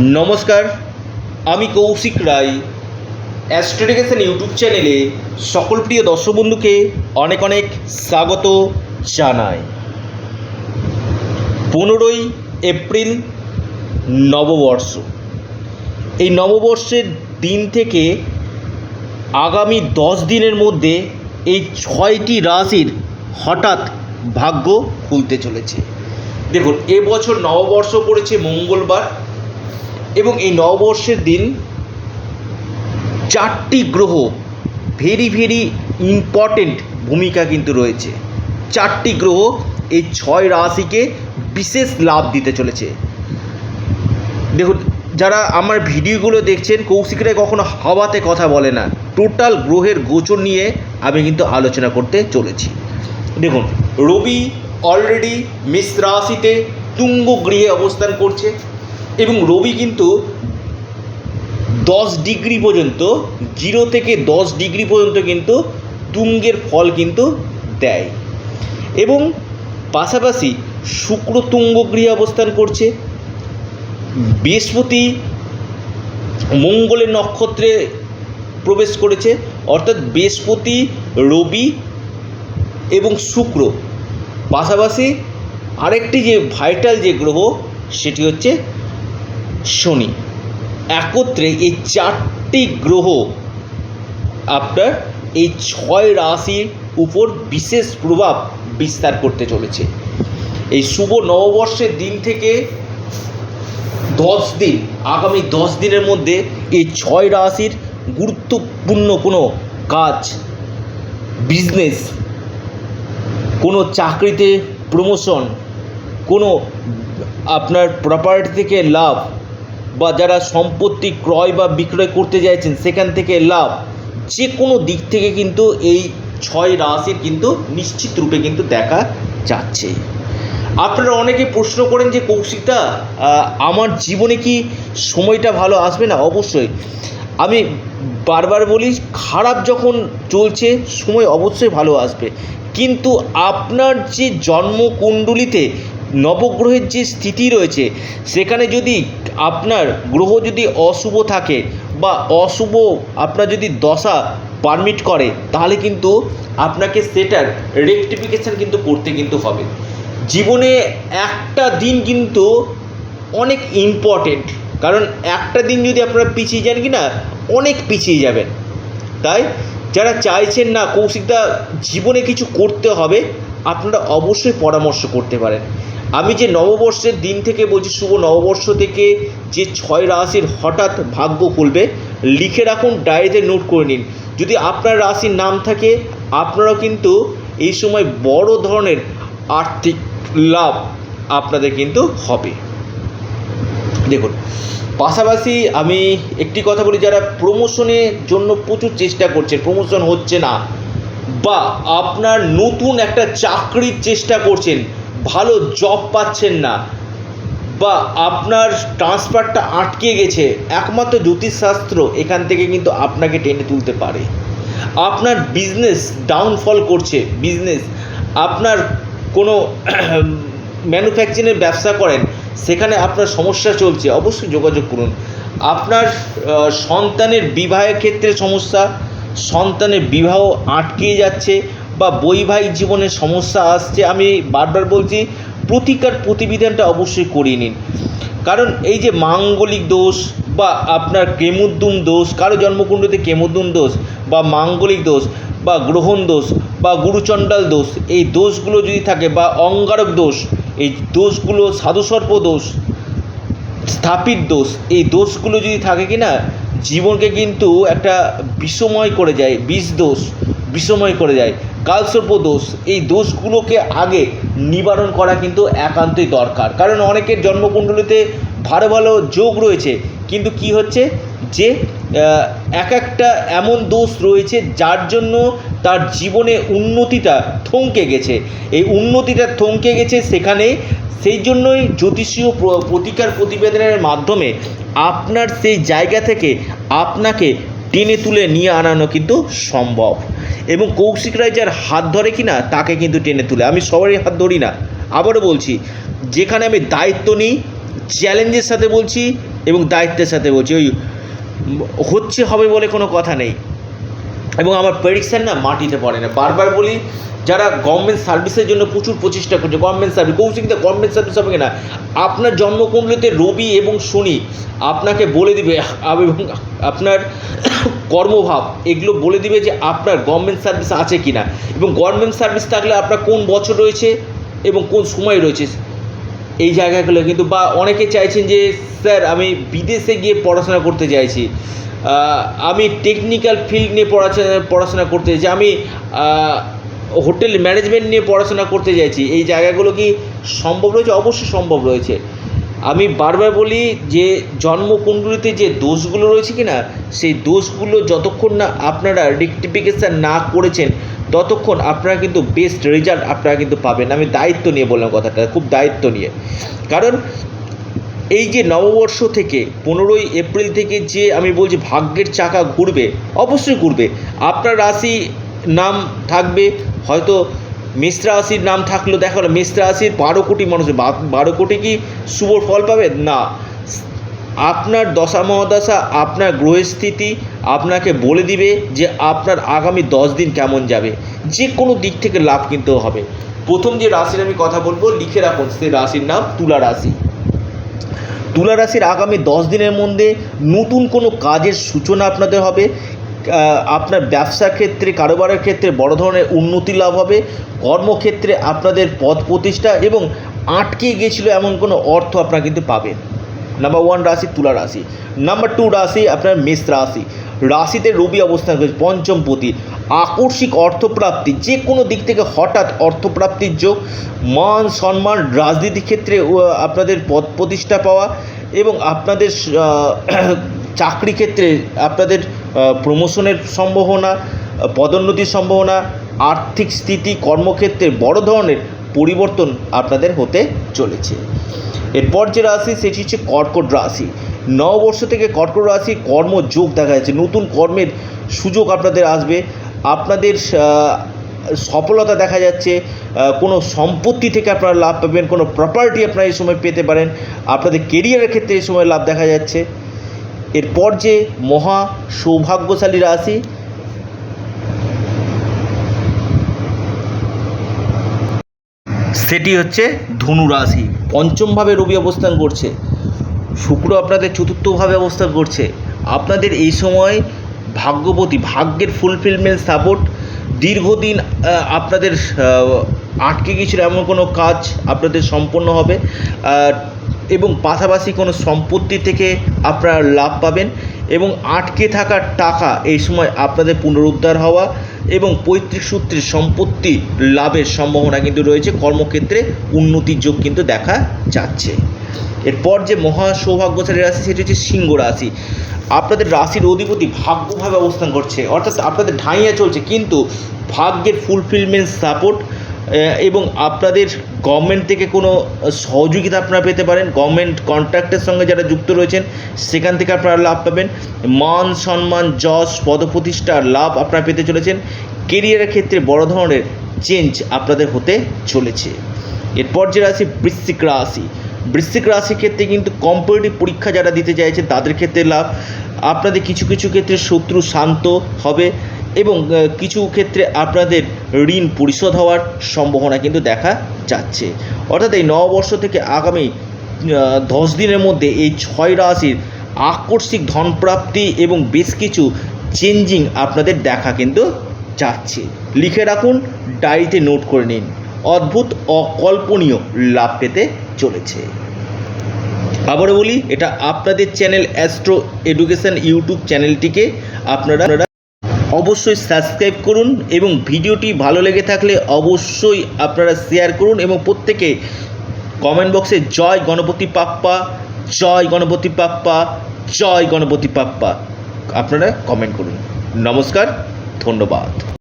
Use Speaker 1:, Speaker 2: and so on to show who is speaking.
Speaker 1: নমস্কার, আমি কৌশিক রায়। অ্যাস্ট্রোডিকেশন ইউটিউব চ্যানেলে সকল প্রিয় দর্শক বন্ধুকে অনেক অনেক স্বাগত জানাই। পনেরোই এপ্রিল নববর্ষ। এই নববর্ষের দিন থেকে আগামী দশ দিনের মধ্যে এই ছয়টি রাশির হঠাৎ ভাগ্য খুলতে চলেছে। দেখুন এবছর নববর্ষ পড়েছে মঙ্গলবার এবং এই নববর্ষের দিন চারটি গ্রহ ভেরি ভেরি ইম্পর্টেন্ট ভূমিকা কিন্তু রয়েছে। চারটি গ্রহ এই ছয় রাশিকে বিশেষ লাভ দিতে চলেছে। দেখুন, যারা আমার ভিডিওগুলো দেখছেন, কৌশিকরা কখনো হাওয়াতে কথা বলে না। টোটাল গ্রহের গোচর নিয়ে আমি কিন্তু আলোচনা করতে চলেছি। দেখুন, রবি অলরেডি মেষ রাশিতে তুঙ্গ গৃহে অবস্থান করছে। এবং রবি কিন্তু দশ ডিগ্রি পর্যন্ত, জিরো থেকে দশ ডিগ্রি পর্যন্ত কিন্তু তুঙ্গের ফল কিন্তু দেয়। এবং পাশাপাশি শুক্র তুঙ্গ গৃহে অবস্থান করছে। বৃহস্পতি মঙ্গলের নক্ষত্রে প্রবেশ করেছে, অর্থাৎ বৃহস্পতি, রবি এবং শুক্র। পাশাপাশি আরেকটি যে ভাইটাল যে গ্রহ, সেটি হচ্ছে শনি। একত্রে এই চারটি গ্রহ আপনার এই ছয় রাশির উপর বিশেষ প্রভাব বিস্তার করতে চলেছে। এই শুভ নববর্ষের দিন থেকে দশ দিন, আগামী দশ দিনের মধ্যে এই ছয় রাশির গুরুত্বপূর্ণ কোনো কাজ বিজনেস কোনো চাকরিতে প্রমোশন কোনো আপনার প্রপার্টি থেকে লাভ বা যারা সম্পত্তি ক্রয় বা বিক্রয় করতে চাইছেন, সেখান থেকে লাভ। যে কোনো দিক থেকে কিন্তু এই ছয় রাশির কিন্তু নিশ্চিত রূপে কিন্তু দেখা যাচ্ছে। আপনারা অনেকে প্রশ্ন করেন যে, কৌশিকদা আমার জীবনে কি সময়টা ভালো আসবে না? অবশ্যই। আমি বারবার বলি, খারাপ যখন চলছে, সময় অবশ্যই ভালো আসবে। কিন্তু আপনার যে জন্মকুণ্ডলিতে নবগ্রহের যে স্থিতি রয়েছে, সেখানে যদি আপনার গ্রহ যদি অশুভ থাকে বা অশুভ আপনার যদি দশা পারমিট করে, তাহলে কিন্তু আপনাকে সেটার রেকটিফিকেশান কিন্তু করতে কিন্তু হবে। জীবনে একটা দিন কিন্তু অনেক ইম্পর্টেন্ট কারণ একটা দিন যদি আপনারা পিছিয়ে যান কি না অনেক পিছিয়ে যাবেন। তাই যারা চাইছেন না কৌশিকদা, জীবনে কিছু করতে হবে, আপনারা অবশ্যই পরামর্শ করতে পারেন। আমি যে নববর্ষের দিন থেকে বলছি, শুভ নববর্ষ থেকে যে ছয় রাশির হঠাৎ ভাগ্য খুলবে, লিখে রাখুন, ডায়েরিতে নোট করে নিন। যদি আপনার রাশির নাম থাকে, আপনারাও কিন্তু এই সময় বড় ধরনের আর্থিক লাভ আপনাদের কিন্তু হবে। দেখুন, পাশাপাশি আমি একটি কথা বলি, যারা প্রমোশনের জন্য প্রচুর চেষ্টা করছেন প্রমোশন হচ্ছে না, বা আপনার নতুন একটা চাকরির চেষ্টা করছেন ভালো জব পাচ্ছেন না বা আপনার ট্রান্সফারটা আটকে গেছে, একমাত্র জ্যোতিষশাস্ত্র এখান থেকে কিন্তু আপনাকে টেনে তুলতে পারে। আপনার বিজনেস ডাউনফল করছে বিজনেস আপনার কোনো ম্যানুফ্যাকচারিংয়ের ব্যবসা করেন, সেখানে আপনার সমস্যা চলছে, অবশ্যই যোগাযোগ করুন। আপনার সন্তানের বিবাহের ক্ষেত্রে সমস্যা, সন্তানের বিবাহ আটকে যাচ্ছে বা বৈবাহিক জীবনে সমস্যা আসছে, আমি বারবার বলছি, প্রতিকার প্রতিবিধানটা অবশ্যই করিয়ে নিন। কারণ এই যে মাঙ্গলিক দোষ বা আপনার কেমুদ্দুম দোষ, কারও জন্মকুণ্ডতে কেমুদ্দুম দোষ বা মাঙ্গলিক দোষ বা গ্রহণ দোষ বা গুরুচণ্ডাল দোষ, এই দোষগুলো যদি থাকে বা অঙ্গারক দোষ, এই দোষগুলো সাধুসর্প দোষ, স্থাপিত দোষ, এই দোষগুলো যদি থাকে কি না, জীবনকে কিন্তু একটা বিষময় করে যায়, বিষ দোষ, বিষময় করে যায়। কালসর্প দোষ এই দোষগুলোকে আগে নিবারণ করা কিন্তু একান্তই দরকার। কারণ অনেকের জন্মকুণ্ডলিতে ভালো ভালো যোগ রয়েছে, কিন্তু কি হচ্ছে? যে এক একটা এমন দোষ রয়েছে যার জন্য তার জীবনে উন্নতিটা থমকে গেছে। এই উন্নতিটা থমকে গেছে সেখানে, সেই জন্যই জ্যোতিষীয় প্র- প্রতিকার প্রতিবেদনের মাধ্যমে আপনার সেই জায়গা থেকে আপনাকে টেনে তুলে নিয়ে আনানো কিন্তু সম্ভব। এবং কৌশিক রায় যার হাত ধরে কি না তাকে কিন্তু টেনে তুলে। আমি সবারই হাত ধরি না। আবারও বলছি, যেখানে আমি দায়িত্ব নিই, চ্যালেঞ্জের সাথে বলছি এবং দায়িত্বের সাথে বলছি। ওই, হচ্ছে হবে বলে কোনো কথা নেই। এবং আমার প্রেডিকশান না মাটিতে পড়ে না। বারবার বলি, যারা গভর্নমেন্ট সার্ভিসের জন্য প্রচুর প্রচেষ্টা করছে গভর্নমেন্ট সার্ভিস কৌশিকদা গভর্নমেন্ট সার্ভিস হবে কিনা? আপনার জন্মকুণ্ডলিতে রবি এবং শনি আপনাকে বলে দিবে এবং আপনার কর্মভাব, এগুলো বলে দিবে যে আপনার গভর্নমেন্ট সার্ভিস আছে কি না এবং গভর্নমেন্ট সার্ভিস থাকলে আপনার কোন বছর রয়েছে এবং কোন সময় রয়েছে? এই জায়গাগুলো কিন্তু বা অনেকে চাইছেন যে, স্যার, আমি বিদেশে গিয়ে পড়াশোনা করতে চাইছি। আমি টেকনিক্যাল ফিল্ড নিয়ে পড়াশোনা পড়াশোনা করতে চাইছি আমি হোটেল ম্যানেজমেন্ট নিয়ে পড়াশোনা করতে চাইছি। এই জায়গাগুলো কি সম্ভব রয়েছে? অবশ্যই সম্ভব রয়েছে। আমি বারবার বলি যে, জন্মকুণ্ডলিতে যে দোষগুলো রয়েছে কি না সেই দোষগুলো যতক্ষণ না আপনারা রেকটিফিকেশান না করেছেন, ততক্ষণ আপনারা কিন্তু বেস্ট রেজাল্ট আপনারা কিন্তু পাবেন। আমি দায়িত্ব নিয়ে বললাম কথাটা, খুব দায়িত্ব নিয়ে। কারণ এই যে নববর্ষ থেকে পনেরোই এপ্রিল থেকে যে আমি বলছি ভাগ্যের চাকা ঘুরবে, অবশ্যই ঘুরবে। আপনার রাশি নাম থাকবে, হয়তো মিশ্র রাশির নাম থাকলেও দেখা গেলো মিশ্র রাশির বারো কোটি মানুষ বারো কোটি কি শুভ ফল পাবে? না। আপনার দশা মহাদশা, আপনার গ্রহের স্থিতি আপনাকে বলে দিবে যে আপনার আগামী দশ দিন কেমন যাবে। যে কোনো দিক থেকে লাভ কিন্তু হবে। প্রথম যে রাশির আমি কথা বলব, লিখে রাখুন সেই রাশির নাম তুলা রাশি। তুলা রাশির আগামী দশ দিনের মধ্যে নতুন কোনো কাজের সূচনা আপনাদের হবে। আপনার ব্যবসার ক্ষেত্রে, কারোবারের ক্ষেত্রে বড় ধরনের উন্নতি লাভ হবে। কর্মক্ষেত্রে আপনাদের পদ প্রতিষ্ঠা এবং আটকে গিয়েছিল এমন কোনো অর্থ আপনারা কিন্তু পাবেন। নাম্বার ওয়ান রাশি তুলা রাশি। নাম্বার টু রাশি আপনার মেষ রাশি। রাশিতে রবি অবস্থান করছে পঞ্চমপতি আকস্মিক অর্থপ্রাপ্তি, যে কোনো দিক থেকে হঠাৎ অর্থপ্রাপ্তির যোগ, মান সম্মান রাজনীতি ক্ষেত্রে আপনাদের পদ প্রতিষ্ঠা পাওয়া এবং আপনাদের চাকরি ক্ষেত্রে আপনাদের প্রমোশনের সম্ভাবনা, পদোন্নতির সম্ভাবনা, আর্থিক স্থিতি, কর্মক্ষেত্রে বড় ধরনের পরিবর্তন আপনাদের হতে চলেছে। এরপর যে রাশি, সেটি হচ্ছে কর্কট রাশি। নববর্ষ থেকে কর্কট রাশি কর্মযোগ দেখা যাচ্ছে। নতুন কর্মের সুযোগ আপনাদের আসবে। আপনাদের সফলতা দেখা যাচ্ছে কোনো সম্পত্তি থেকে আপনারা লাভ পাবেন, কোনো প্রপার্টি আপনারা এই সময় পেতে পারেন, আপনাদের কেরিয়ারের ক্ষেত্রে এই সময় লাভ দেখা যাচ্ছে। এরপর যে মহা সৌভাগ্যশালী রাশি, সেটি হচ্ছে ধনু রাশি। পঞ্চমভাবে রবি অবস্থান করছে। শুক্র আপনাদের চতুর্থভাবে অবস্থান করছে। আপনাদের এই সময় ভাগ্যবতী, ভাগ্যের ফুলফিলমেন্ট সাপোর্ট দীর্ঘদিন আপনাদের আটকে গিয়েছিল এমন কোনো কাজ আপনাদের সম্পন্ন হবে এবং পাশাপাশি কোনো সম্পত্তি থেকে আপনারা লাভ পাবেন, এবং আটকে থাকা টাকা এই সময় আপনাদের পুনরুদ্ধার হওয়া, এবং পৈতৃক সূত্রে সম্পত্তি লাভের সম্ভাবনা কিন্তু রয়েছে, কর্মক্ষেত্রে উন্নতির যোগ কিন্তু দেখা যাচ্ছে। এরপর যে মহা সৌভাগ্যশালী রাশি, সেটি হচ্ছে সিংহ রাশি। আপনাদের রাশির অধিপতি ভাগ্যভাবে অবস্থান করছে। অর্থাৎ আপনাদের ঢাইয়া চলছে, কিন্তু ভাগ্যের ফুলফিলমেন্ট সাপোর্ট এবং আপনাদের গভর্নমেন্ট থেকে কোনো সহযোগিতা আপনারা পেতে পারেন। গভর্নমেন্ট কন্ট্রাক্টের সঙ্গে যারা যুক্ত রয়েছেন, সেখান থেকে আপনারা লাভ পাবেন। মান সম্মান, যশ পদপ্রতিষ্ঠার লাভ আপনারা পেতে চলেছেন। কেরিয়ারের ক্ষেত্রে বড় ধরনের চেঞ্জ আপনাদের হতে চলেছে। এরপর যে রাশি, বৃশ্চিক রাশি। বৃশ্চিক রাশির ক্ষেত্রে কিন্তু কম্পিটিটিভ পরীক্ষা যারা দিতে চাইছে তাদের ক্ষেত্রে লাভ। আপনাদের কিছু কিছু ক্ষেত্রে শত্রু শান্ত হবে এবং কিছু ক্ষেত্রে আপনাদের ঋণ পরিশোধ হওয়ার সম্ভাবনা কিন্তু দেখা যাচ্ছে। অর্থাৎ এই নববর্ষ থেকে আগামী দশ দিনের মধ্যে এই ছয় রাশির আকস্মিক ধনপ্রাপ্তি এবং বেশ কিছু চেঞ্জিং আপনাদের দেখা কিন্তু যাচ্ছে। লিখে রাখুন ডায়েরিতে নোট করে নিন। অদ্ভুত, অকল্পনীয় লাভ পেতে চলেছে। আবারও বলি, এটা আপনাদের চ্যানেল অ্যাস্ট্রো এডুকেশন ইউটিউব চ্যানেলটিকে আপনারা অবশ্যই সাবস্ক্রাইব করুন এবং ভিডিওটি ভালো লেগে থাকলে অবশ্যই আপনারা শেয়ার করুন এবং প্রত্যেকে কমেন্ট বক্সে জয় গণপতি পাপ্পা, জয় গণপতি পাপ্পা, জয় গণপতি পাপ্পা আপনারা কমেন্ট করুন। নমস্কার, ধন্যবাদ।